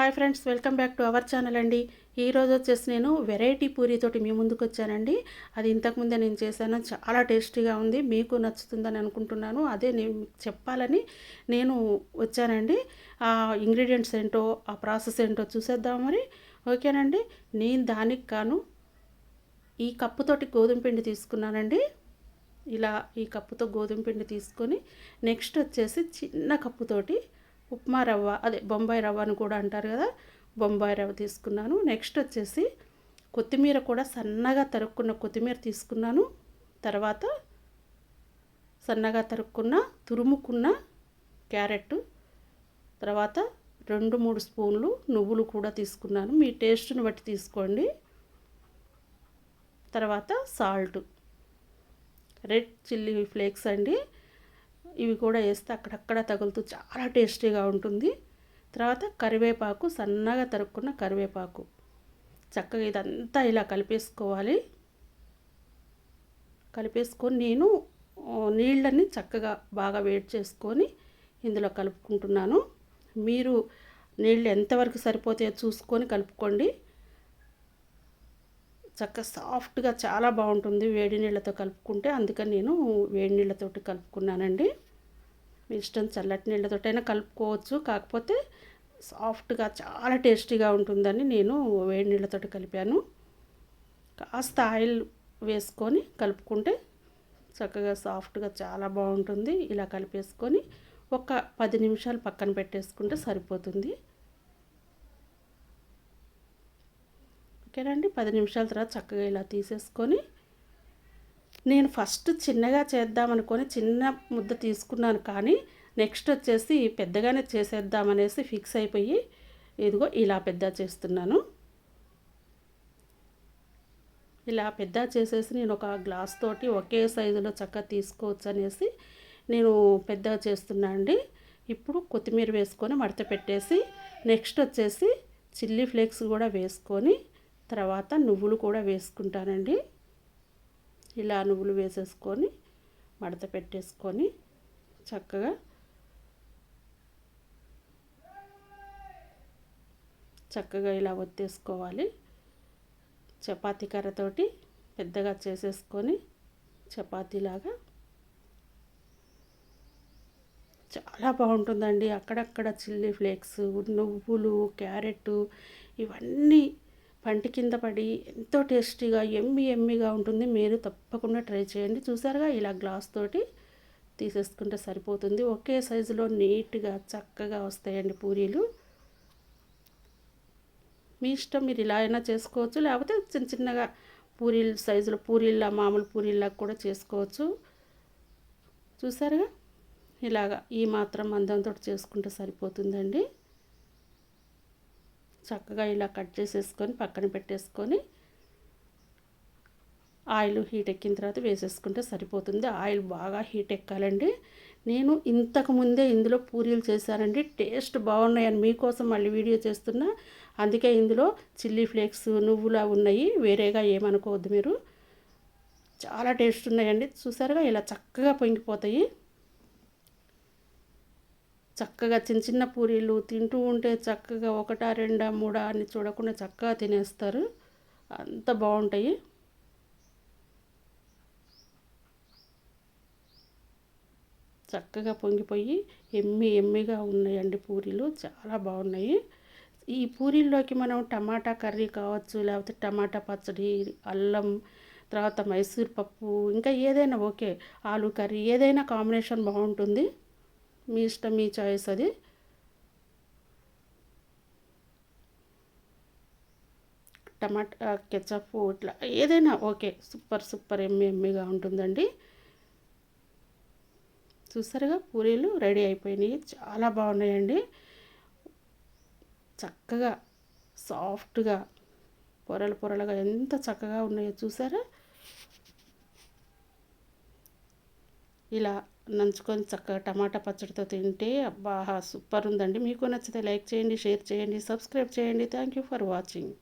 Hi friends welcome back to our channel అండి. ఈరోజు వచ్చేసి నేను వెరైటీ పూరితోటి మీ ముందుకు వచ్చానండి. అది ఇంతకుముందే నేను చేశాను చాలా టేస్టీగా ఉంది మీకు నచ్చుతుందని అనుకుంటున్నాను. అదే నేను చెప్పాలని నేను వచ్చానండి. ఆ ఇంగ్రీడియంట్స్ ఏంటో ఆ ప్రాసెస్ ఏంటో చూసేద్దాం మరి. ఓకేనండి? నేను దానికి కాను ఈ కప్పుతోటి గోధుమ పిండి తీసుకున్నానండి. ఇలా ఈ కప్పుతో గోధుమ పిండి తీసుకొని నెక్స్ట్ వచ్చేసి చిన్న కప్పుతోటి ఉప్మా రవ్వ అదే బొంబాయి రవ్వ అని కూడా అంటారు కదా బొంబాయి రవ్వ తీసుకున్నాను. నెక్స్ట్ వచ్చేసి కొత్తిమీర కూడా సన్నగా తరుక్కున్న కొత్తిమీర తీసుకున్నాను. తర్వాత సన్నగా తరుక్కున్న తురుముకున్న క్యారెట్ తర్వాత రెండు మూడు స్పూన్లు నువ్వులు కూడా తీసుకున్నాను. మీ టేస్ట్ని బట్టి తీసుకోండి. తర్వాత సాల్ట్. రెడ్ చిల్లీ ఫ్లేక్స్ అండి. ఇవి కూడా వేస్తే అక్కడక్కడ తగులుతూ చాలా టేస్టీగా ఉంటుంది. తర్వాత కరివేపాకు సన్నగా తరుక్కున్న కరివేపాకు. చక్కగా ఇదంతా ఇలా కలిపేసుకోవాలి. కలిపేసుకొని నేను నీళ్ళని చక్కగా బాగా వేడి చేసుకొని ఇందులో కలుపుకుంటున్నాను. మీరు నీళ్ళు ఎంతవరకు సరిపోతాయో చూసుకొని కలుపుకోండి. చక్కగా సాఫ్ట్గా చాలా బాగుంటుంది వేడి నీళ్ళతో కలుపుకుంటే. అందుకని నేను వేడి నీళ్ళతోటి కలుపుకున్నానండి. మీ ఇష్టం చల్లటి నీళ్ళతోటైనా కలుపుకోవచ్చు. కాకపోతే సాఫ్ట్గా చాలా టేస్టీగా ఉంటుందని నేను వేడి నీళ్ళతో కలిపాను. కాస్త ఆయిల్ వేసుకొని కలుపుకుంటే చక్కగా సాఫ్ట్గా చాలా బాగుంటుంది. ఇలా కలిపేసుకొని ఒక పది నిమిషాలు పక్కన పెట్టేసుకుంటే సరిపోతుంది. ఓకేనండి. పది నిమిషాల తర్వాత చక్కగా ఇలా తీసేసుకొని నేను ఫస్ట్ చిన్నగా చేద్దామనుకొని చిన్న ముద్ద తీసుకున్నాను కానీ నెక్స్ట్ వచ్చేసి పెద్దగానే చేసేద్దామనేసి ఫిక్స్ అయిపోయి ఇదిగో ఇలా పెద్ద చేస్తున్నాను. ఇలా పెద్ద చేసేసి నేను ఒక గ్లాస్ తోటి ఒకే సైజులో చక్కగా తీసుకోవచ్చు అనేసి నేను పెద్దగా చేస్తున్నా అండి. ఇప్పుడు కొత్తిమీర వేసుకొని మడత పెట్టేసి నెక్స్ట్ వచ్చేసి చిల్లీ ఫ్లేక్స్ కూడా వేసుకొని తర్వాత నువ్వులు కూడా వేసుకుంటానండి. ఇలా నువ్వులు వేసేసుకొని మడత పెట్టేసుకొని చక్కగా చక్కగా ఇలా ఒత్తేసుకోవాలి. చపాతీ కర్రతోటి పెద్దగా చేసేసుకొని చపాతీలాగా చాలా బాగుంటుందండి. అక్కడక్కడ చిల్లీ ఫ్లేక్స్ నువ్వులు క్యారెట్ ఇవన్నీ పంటి కింద పడి ఎంతో టేస్టీగా ఎమ్మి ఎమ్మిగా ఉంటుంది. మీరు తప్పకుండా ట్రై చేయండి. చూసారుగా? ఇలా గ్లాస్ తోటి తీసేసుకుంటే సరిపోతుంది. ఒకే సైజులో నీట్గా చక్కగా వస్తాయండి పూరీలు. మీ ఇష్టం మీరు ఇలా అయినా చేసుకోవచ్చు. లేకపోతే చిన్న చిన్నగా పూరీల సైజులో పూరీల్లా మామూలు పూరీల్లా కూడా చేసుకోవచ్చు. చూసారుగా? ఇలాగా ఈ మాత్రం మందంతో చేసుకుంటే సరిపోతుందండి. చక్కగా ఇలా కట్ చేసేసుకొని పక్కన పెట్టేసుకొని ఆయిల్ హీట్ ఎక్కిన తర్వాత వేసేసుకుంటే సరిపోతుంది. ఆయిల్ బాగా హీట్ ఎక్కాలండి. నేను ఇంతకు ముందే ఇందులో పూరీలు చేశానండి. టేస్ట్ బాగున్నాయని మీకోసం మళ్ళీ వీడియో చేస్తున్నా. అందుకే ఇందులో చిల్లీ ఫ్లేక్స్ నువ్వులా ఉన్నాయి. వేరేగా ఏమనుకోవద్దు మీరు. చాలా టేస్ట్ ఉన్నాయండి. చూసారుగా ఇలా చక్కగా పొంగిపోతాయి. చక్కగా చిన్న చిన్న పూరీలు తింటూ ఉంటే చక్కగా ఒకటా రెండా మూడా అని చూడకుండా చక్కగా తినేస్తారు. అంత బాగుంటాయి. చక్కగా పొంగిపోయి ఎమ్మి ఎమ్మిగా ఉన్నాయండి పూరీలు. చాలా బాగున్నాయి. ఈ పూరీల్లోకి మనం టమాటా కర్రీ కావచ్చు లేకపోతే టమాటా పచ్చడి అల్లం తర్వాత మైసూర్ పప్పు ఇంకా ఏదైనా ఓకే ఆలు కర్రీ ఏదైనా కాంబినేషన్ బాగుంటుంది. మీ ఇష్టం మీ చాయిస్ అది. టమాటా కెచప్ ఇట్లా ఏదైనా ఓకే సూపర్ సూపర్ ఎమ్మి ఎమ్మిగా ఉంటుందండి. చూసారుగా పూరీలు రెడీ అయిపోయినాయి. చాలా బాగున్నాయండి. చక్కగా సాఫ్ట్గా పొరలు పొరలుగా ఎంత చక్కగా ఉన్నాయో చూసారా? ఇలా నంచుకొని చక్కగా టమాటా పచ్చడితో తింటే అబ్బా సూపర్ ఉందండి. మీకు నచ్చితే లైక్ చేయండి షేర్ చేయండి సబ్స్క్రైబ్ చేయండి. Thank you for watching